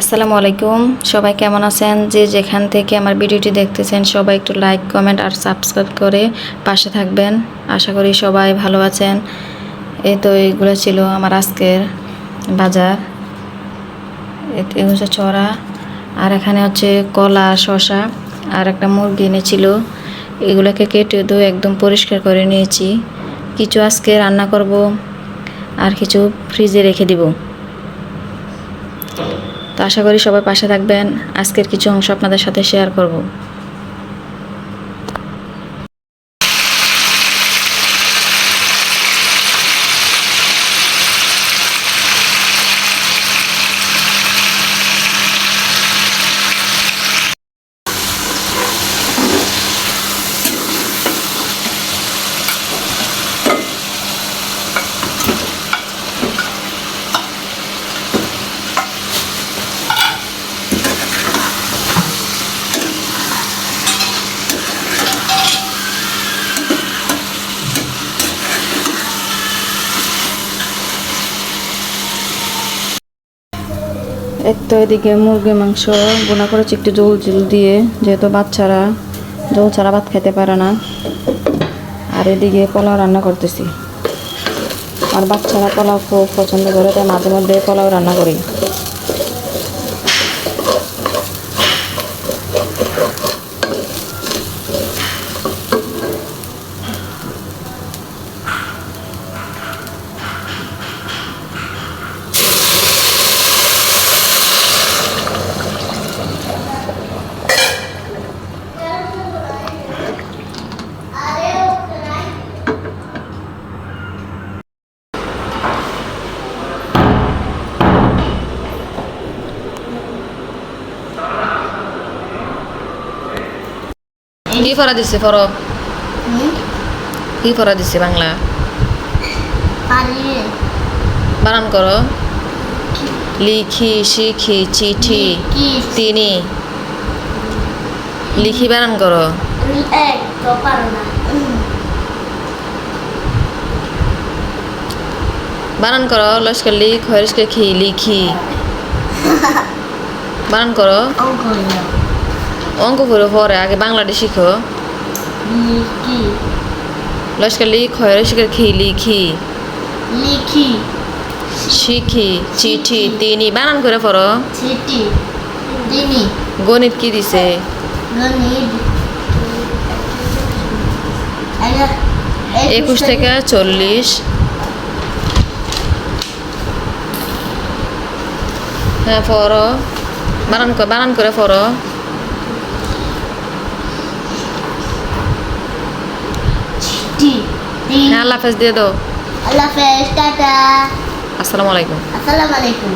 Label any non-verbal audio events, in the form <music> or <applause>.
আসসালামু আলাইকুম। সবাই কেমন আছেন? যে যেখান থেকে আমার ভিডিওটি দেখতেছেন, সবাই একটু লাইক কমেন্ট আর সাবস্ক্রাইব করে পাশে থাকবেন। আশা করি সবাই ভালো আছেন। এই তো এইগুলো ছিল আমার আজকের বাজার। এগুলো হচ্ছে চড়া, আর এখানে হচ্ছে কলা শশা আর একটা মুরগি এনেছিল। এগুলোকে কেটে ধুয়ে একদম পরিষ্কার করে নিয়েছি। কিছু আজকে রান্না করব, আর কিছু ফ্রিজে রেখে দিব। তো আশা করি সবাই পাশে থাকবেন। আজকের কিছু অংশ আপনাদের সাথে শেয়ার করব। তো এদিকে মুরগি মাংস বোনা করেছি, একটু জল জল দিয়ে, যেহেতু বাচ্চারা জল ছাড়া ভাত খেতে পারে না। আর এদিকে পোলাও রান্না করতেছি। আর বাচ্চারা পোলাও খুব পছন্দ করে, তাই মাঝে মধ্যে পোলাও রান্না করি। কি ফরা দিছে ফর। কি ফরা দিছে বাংলা। বানান করো। লিখি শিখি চিঠি তিনি। লিখি বানান করো। বানান করো লস্কর লিখ হরিস্কর খি লিখি। <laughs> বানান করো। অঙ্ক করে পরে আগে বাংলাটা শিখো। লিখি। লস্কর লিখ হরিস্কর খি লিখি। লিখি। শিখি চিঠি তিনি বানান করে পড়ো। চিঠি দিনি। গণিত কি দিছে? একুশ থেকে চল্লিশ। হ্যাঁ পড়ো। বানান করে বানান করে পড়ো চিঠি দিন হ্যাঁ আল্লাহ হাফেজ দিয়ে দাও। আল্লাহ হাফেজ টাটা। আসসালামু আলাইকুম। আসসালামু আলাইকুম।